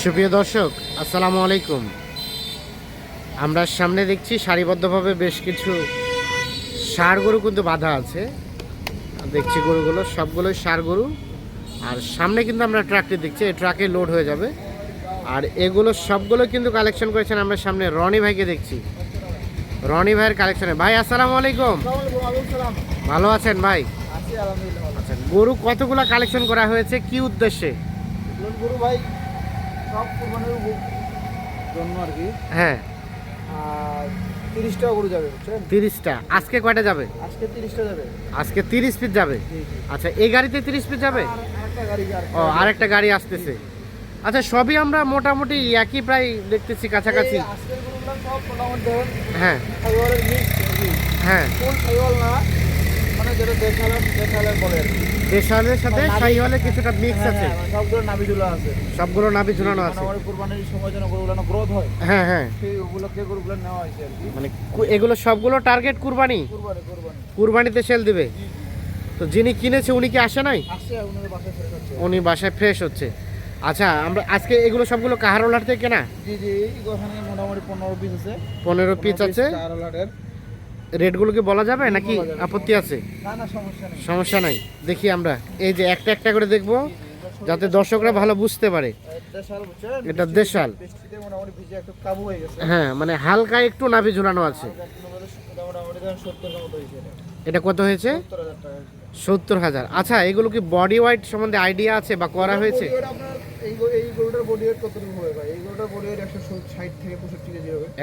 সুপ্রিয় দর্শক আসসালামু আলাইকুম। আমরা সামনে দেখছি সারিবদ্ধভাবে বেশ কিছু ষাড় গরু কিন্তু বাঁধা আছে। দেখছি গরুগুলো সবগুলোই ষাড় গরু। আর সামনে কিন্তু আমরা ট্রাকটি দেখছি এই ট্রাকে লোড হয়ে যাবে। আর এগুলো সবগুলো কিন্তু কালেকশন করেছেন আমরা সামনে রনি ভাইকে দেখছি। রনি ভাইয়ের কালেকশনে। ভাই আসসালামু আলাইকুম। ভালো আছেন ভাই? আচ্ছা গরু কতগুলো কালেকশন করা হয়েছে? কি উদ্দেশ্যে? গুরু ভাই সব কোরবানির জন্য আর কি। হ্যাঁ। আর তিরিশ টাকা গরু যাবে বুঝছেন? তিরিশটা। আজকে কয়টা যাবে? আজকে তিরিশটা যাবে। আজকে তিরিশ পিস যাবে। আচ্ছা এই গাড়িতে তিরিশ পিস যাবে? ও আরেকটা গাড়ি আসতেছে। আচ্ছা সবই আমরা মোটামুটি একই প্রায় দেখতেছি কাছাকাছি। হ্যাঁ। হ্যাঁ। না যেটা দেখালেন দেখালেন বলে দেশালের সাথে শাহিওয়ালের কিছুটা মিক্স হ্যাঁ, আছে। হ্যাঁ, মানে সবগুলো আছে। সবগুলো নাভি ঝুলানো আছে। আমার কোরবানির সময় যেন গরুগুলো গ্রোথ হয় হ্যাঁ হ্যাঁ। সেই উপলক্ষে গরুগুলো নেওয়া হয়েছে আর কি। মানে এগুলো সবগুলো টার্গেট কুরবানি? কোরবানি কোরবানি। কুরবানিতে সেল দিবে? তো যিনি কিনেছে উনি কি আসে নাই? উনি বাসায় ফ্রেশ হচ্ছে। আচ্ছা আমরা আজকে এগুলো সবগুলো কাহারোলার থেকে কেনা? জি জি মোটামুটি পনেরো পিস আছে। পনেরো পিস আছে। রেটগুলো কি বলা যাবে নাকি আপত্তি আছে? সমস্যা নাই। দেখি আমরা। এই যে একটা একটা করে দেখব যাতে দর্শকরা ভালো বুঝতে পারে। এটা দেশাল হয়ে মানে হালকা একটু নাভি ঝুলানো আছে। এটা। কত হয়েছে? সত্তর হাজার আচ্ছা এগুলো কি বডি ওয়াইট সম্বন্ধে আইডিয়া আছে বা করা হয়েছে?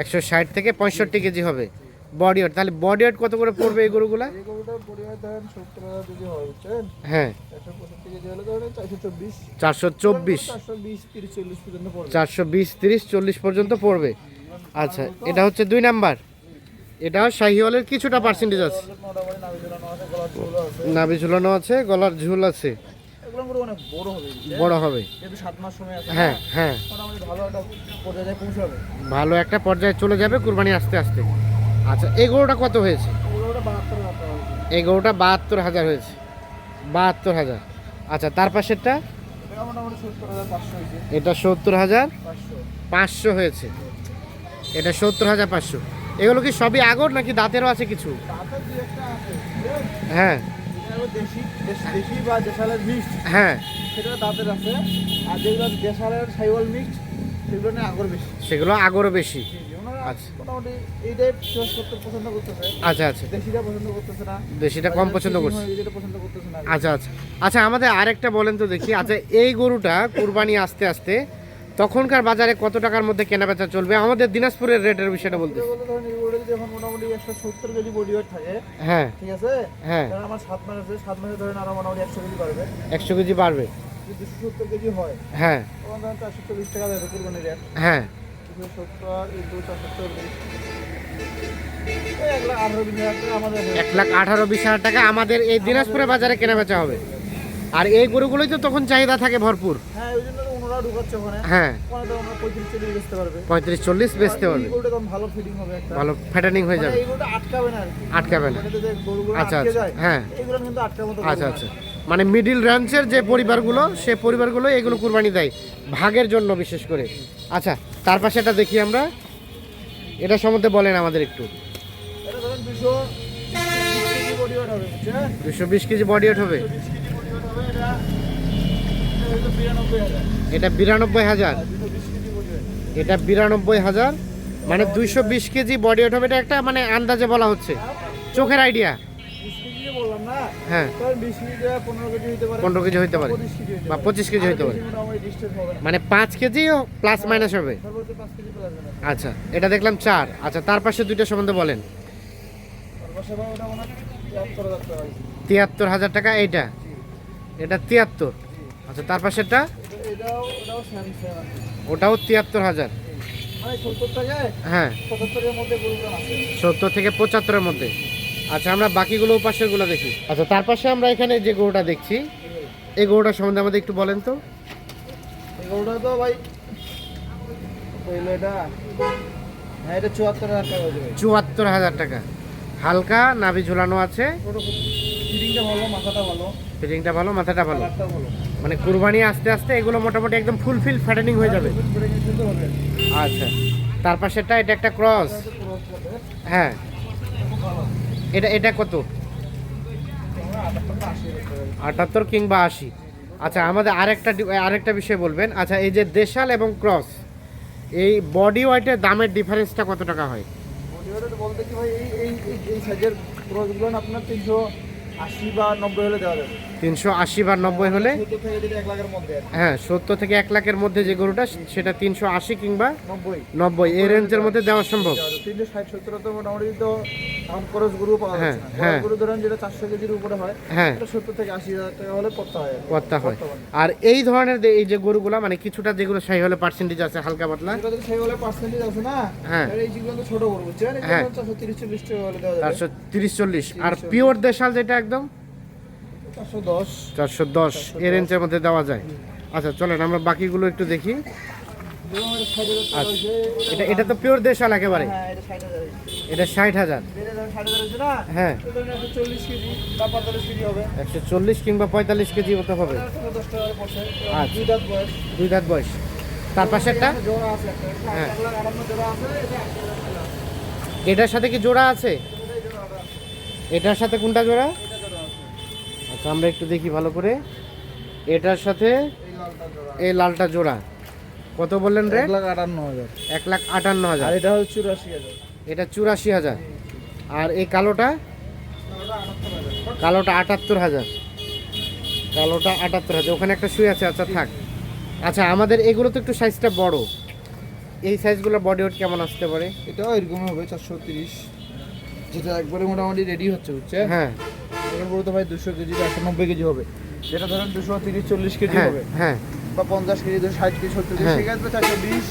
একশো ষাট থেকে পঁয়ষট্টি কেজি হবে। থেকে বডি ওয়েট তাহলে বডি ওয়েট কত করে পড়বে এই গরুগুলা? এই গরুটার বডি ওয়েট ধরেন সত্তর হাজার যদি হয় বুঝছেন? হ্যাঁ। একশো পঁয়ষট্টি কেজি ধরেন চারশো চব্বিশ। চারশো চব্বিশ। চারশো বিশ তিরিশ চল্লিশ পর্যন্ত পড়বে। পর্যন্ত আচ্ছা এটা হচ্ছে দুই নাম্বার। এটাও শাহিওয়ালের কিছুটা পার্সেন্টেজ আছে। নাভি ঝুলানো আছে গলার ঝুলো আছে। বড় হবে হ্যাঁ হ্যাঁ। ভালো একটা পর্যায়ে চলে যাবে কুরবানি আস্তে আস্তে। আচ্ছা এই গরুটা কত হয়েছে? ওগুলো বাহাত্তর হাজার হয়েছে। বাহাত্তর হাজার। আচ্ছা তার পাশেরটা? এটা সত্তর হাজার। পাঁচশো হয়েছে। এটা সত্তর হাজার পাঁচশো। এগুলো কি সবই আগর নাকি দাঁতেরও আছে কিছু? হ্যাঁ। হ্যাঁ। সেগুলো আগর বেশি। আচ্ছা। মোটামুটি এইটাই চয়েস করতে পছন্দ করতেছে। আচ্ছা আচ্ছা। দেশিটা পছন্দ করতেছে না। দেশিটা কম পছন্দ করছে। যেটা পছন্দ করতেছে না আচ্ছা আচ্ছা। আচ্ছা আমাদের আরেকটা বলেন তো দেখি। আচ্ছা এই গরুটা কুরবানি আস্তে আস্তে তখনকার বাজারে কত টাকার মধ্যে কেনা বেচা চলবে? আমাদের দিনাজপুরের রেটের বিষয়টা বলতে এখন মোটামুটি একশো সত্তর কেজি বডি ওয়েট থাকে হ্যাঁ। ঠিক আছে? হ্যাঁ। আমার সাত মাস আছে সাত মাসে ধরেন আরও মোটামুটি একশো কেজি পারবে একশো কেজি বাড়বে। যদি দুশো সত্তর কেজি হয় হ্যাঁ। তখন ধরেন চারশো চল্লিশ টাকা রেট। হ্যাঁ। দুশো সত্তর এক লাখ আঠারো বিশ হাজার টাকা আমাদের এই দিনাজপুরের বাজারে কেনা বেচা হবে। আর এই গরুগুলোই তো তখন চাহিদা থাকে ভরপুর। হ্যাঁ ওই জন্য ওনারা ঢুকাচ্ছে ওখানে। হ্যাঁ। পঁয়ত্রিশ চল্লিশ বেচতে পারবে। পঁয়ত্রিশ চল্লিশ বেচতে পারবে। এই গরুটা তখন ভালো ফিটিং হবে একটা। ভালো ফ্যাটানিং হয়ে মানে যাবে। আটকাবে না আটকাবে না। আচ্ছা, আচ্ছা, হ্যাঁ। কিন্তু আচ্ছা আচ্ছা। মানে মিডিল রেঞ্জের যে পরিবারগুলো সে পরিবারগুলো এগুলো কুরবানি দেয়। ভাগের জন্য বিশেষ করে। আচ্ছা তার পাশে এটা দেখি আমরা। এটা সম্বন্ধে বলেন আমাদের একটু। দুশো বিশ কেজি বডি ওয়েট হবে এটা বিরানব্বই হাজার। এটা বিরানব্বই হাজার। মানে দুইশো বিশ কেজি বডি ওয়েট হবে এটা একটা মানে আন্দাজে বলা হচ্ছে। চোখের আইডিয়া হ্যাঁ। পনেরো কেজি হইতে পারে। বা পঁচিশ কেজি হইতে পারে। মানে পাঁচ কেজি প্লাস মাইনাস হবে। আচ্ছা এটা দেখলাম চার। আচ্ছা তার পাশে দুইটা সম্বন্ধে বলেন। পাশে তিয়াত্তর হাজার টাকা এইটা? এটা তিয়াত্তর? আচ্ছা তার পাশেরটা? এটা- ওটাও তিয়াত্তর হাজার। মানে হ্যাঁ। সত্তর থেকে পঁচাত্তরের মধ্যে। আচ্ছা আমরা বাকিগুলো পাশেরগুলো দেখি। আচ্ছা তার পাশে আমরা এখানে যে গরুটা দেখছি এই গরুটা সম্বন্ধে আমাদের একটু বলেন তো। এই গরুটা তো ভাই হ্যাঁ এটা চুয়াত্তর হাজার টাকা চুয়াত্তর হাজার টাকা। হালকা নাভি ঝুলানো আছে। ফিটিংটা ভালো মাথাটা ভালো। ফিটিংটা ভালো মাথাটা ভালো। মানে কুরবানি আস্তে আস্তে এগুলো মোটামুটি একদম ফুলফিল ফ্যাটেনিং হয়ে যাবে। আচ্ছা তার পাশেরটা এটা একটা ক্রস। হ্যাঁ। এটা এটা কত? আটাত্তর কিংবা আশি। আচ্ছা আমাদের আরেকটা আরেকটা বিষয় বলবেন। আচ্ছা এই যে দেশাল এবং ক্রস, এই বডি ওয়াইটের দামের ডিফারেন্সটা কত টাকা হয়? বলতে কি ভাই, এই- এই সাইজের ক্রসগুলো আপনার তিনশো আশি বা নব্বই হলে দেওয়া যাবে। তিনশো আশি বা নব্বই হলে? হ্যাঁ সত্তর থেকে এক লাখের মধ্যে যে গরুটা সেটা তিনশো আশি কিংবা নব্বই। এই রেঞ্জের মধ্যে দেওয়া সম্ভব? পাওয়া হ্যাঁ, হ্যাঁ। গরু ধরেন যেটা চারশো কেজির উপরে হয় হ্যাঁ। এটা সত্তর থেকে আশি হাজার টাকা হলে পড়তে হয় আর হয়। আর এই ধরনের এই যে গরুগুলা মানে কিছুটা যেগুলো সাই হলে পার্সেন্টেজ আছে হালকা পাতলা? এটা যদি সেই হলে পার্সেন্টেজ আছে না হ্যাঁ। এই যেগুলো তো ছোট গরু হ্যাঁ। চারশো তিরিশ চল্লিশ আর পিওর দেশাল যেটা একদম? চারশো দশ। এর রেঞ্জের মধ্যে দেওয়া যায়। আচ্ছা চলেন আমরা বাকিগুলো একটু দেখি। আচ্ছা। এটা এটা তো পিওর দেশাল একেবারে। হ্যাঁ এটা ষাট হাজার। হ্যাঁ। একশো চল্লিশ কিংবা পঁয়তাল্লিশ কেজি মতো হবে। আচ্ছা। দুই দাঁত বয়স। তার পাশেরটা হ্যাঁ। এটার সাথে কি জোড়া আছে? এটার সাথে কোনটা জোড়া? আচ্ছা আমরা একটু দেখি ভালো করে। এটার সাথে এই লালটা জোড়া। কত বললেন রে? এক লাখ আটান্ন হাজার। এক লাখ আটান্ন হাজার। এটা হচ্ছে চুরাশি হাজার। এটা চুরাশি হাজার। আর এই কালোটা? কালোটা আটাত্তর হাজার। কালোটা আটাত্তর হাজার। ওখানে একটা শুয়ে আছে আচ্ছা থাক। আচ্ছা আমাদের এগুলো তো একটু সাইজটা বড়। এই সাইজগুলো বডি ওয়েট কেমন আসতে পারে? এটাও এরকম হবে চারশো তিরিশ। যেটা একবারে মোটামুটি রেডি হচ্ছে বুঝছে হ্যাঁ। বলতে ভাই দুশো কেজি একশো নব্বই কেজি হবে। যেটা ধরেন দুশো তিরিশ চল্লিশ কেজি হ্যাঁ হবে। হ্যাঁ। বা পঞ্চাশ কেজি দুশো ষাট কেজি সত্তর কেজি হ্যাঁ। সেক্ষেত্রে চারশো বিশ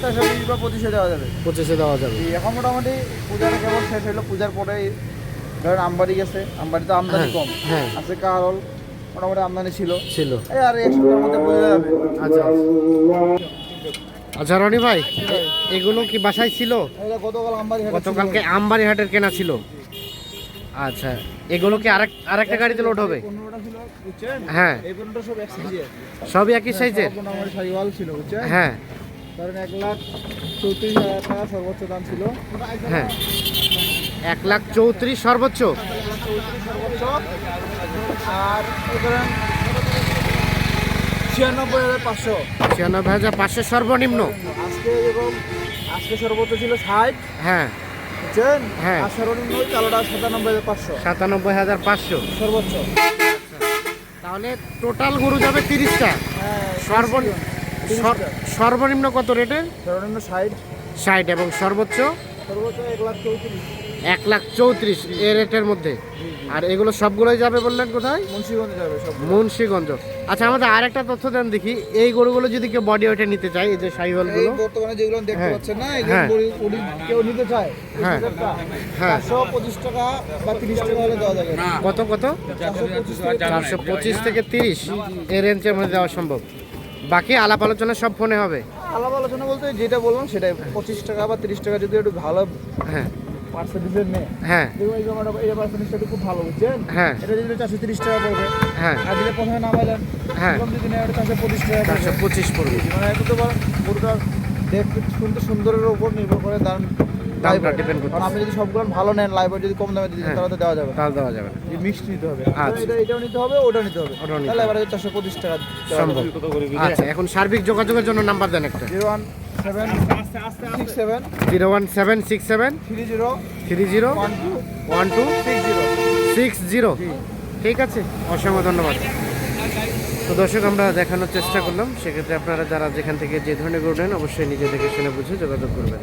চারশো বিশ বা পঁচিশে দেওয়া যাবে। পঁচিশে দেওয়া যাবে। এই এখন মোটামুটি পূজাটা কেবল শেষ হলো পূজার পরে ধরেন আমবাড়ি গেছে আমবাড়িতে আমদানি হ্যাঁ, কম। হ্যাঁ। আছে কারল মোটামুটি আমদানি ছিল। ছিল। এই আর এক সপ্তাহের মধ্যে বোঝা যাবে। আচ্ছা আচ্ছা। রনি ভাই এগুলো কি বাসায় ছিল? গতকাল আমবাড়ি। গতকালকে আমবাড়ি হাটের কেনা ছিল। আচ্ছা এগুলো কি আরেক আরেকটা গাড়িতে লোড হবে? হ্যাঁ। সবই একই সাইজের ছিল হ্যাঁ। ধরেন এক লাখ চৌত্রিশ হাজার টাকা সর্বোচ্চ দাম ছিল। হ্যাঁ। এক লাখ চৌত্রিশ সর্বোচ্চ? আর ছিয়ানব্বই হাজার পাঁচশো। ছিয়ানব্বই হাজার পাঁচশো সর্বনিম্ন? আজকে এরকম আজকে সর্বোচ্চ ছিল ষাট। হ্যাঁ। বুঝছেন হ্যাঁ। আর সর্বনিম্ন কালোটা সাতানব্বই হাজার পাঁচশো। সাতানব্বই হাজার পাঁচশো। সর্বোচ্চ। তাহলে টোটাল গরু যাবে তিরিশটা। হ্যাঁ সর্বনিম্ন সর্বনিম্ন কত রেটে? সর্বনিম্ন ষাট। ষাট এবং সর্বোচ্চ? সর্বোচ্চ এক লাখ চৌত্রিশ। এক লাখ চৌত্রিশ এ রেটের মধ্যে। আর এগুলো সবগুলোই যাবে বললেন কোথায়? মুন্সিগঞ্জে যাবে সব মুন্সিগঞ্জ। আচ্ছা আমাদের আরেকটা তথ্য দেন দেখি। এই গরুগুলো যদি কেউ বডি ওয়েটে নিতে চায় এই যে এই সাইহলগুলো বর্তমানে যেগুলো দেখতে হ্যাঁ। পাচ্ছেন না হ্যাঁ। গরু- কেউ নিতে চায় হ্যাঁ। হ্যাঁ। চারশো পঁচিশ টাকা বা তিরিশ টাকা হলে দেওয়া যাবে। কত কত? চারশো পঁচিশ টাকা চারশো পঁচিশ থেকে তিরিশ। এই রেঞ্জের মধ্যে দেওয়া সম্ভব। বাকি আলাপ আলোচনা সব ফোনে হবে। আলাপ আলোচনা বলতে যেটা বললাম সেটাই পঁচিশ টাকা বা তিরিশ টাকা যদি একটু ভালো হ্যাঁ। হ্যাঁ। এই জামাটা এই পার্সেন্টেজটা খুব ভালো বুঝছেন? হ্যাঁ। এটা যদি চারশো তিরিশ টাকা পড়বে হ্যাঁ। আর যদি প্রথমে নামাইলেন হ্যাঁ। এরকম যদি নেয় চারশো পঁচিশ টাকা চারশো পঁচিশ পড়বে। মানে একটু তো গরুটার দেখতে শুনতে সুন্দরের উপর নির্ভর করে দাম। দামটা depend করছে। আপনি যদি সবগুলো ভালো নেন লাইভ যদি কম দামে দিতে হ্যাঁ। তাহলে তো দেওয়া যাবে তাহলে দেওয়া যাবে না। মিক্সড নিতে হবে। আচ্ছা। এটা এটাও নিতে হবে ওটাও নিতে হবে। তাহলে এবারে চারশো পঁচিশ টাকা সম্ভব। আচ্ছা এখন সার্বিক যোগাযোগের জন্য নাম্বার দেন একটা। Zero one seven six seven zero one seven six seven three zero three zero one two one two six zero six zero ঠিক আছে অসংখ্য ধন্যবাদ। তো দর্শক আমরা দেখানোর চেষ্টা করলাম। সেক্ষেত্রে আপনারা যারা যেখান থেকে যে ধরনের গরু নেন অবশ্যই নিজে থেকে শুনে বুঝে যোগাযোগ করবেন।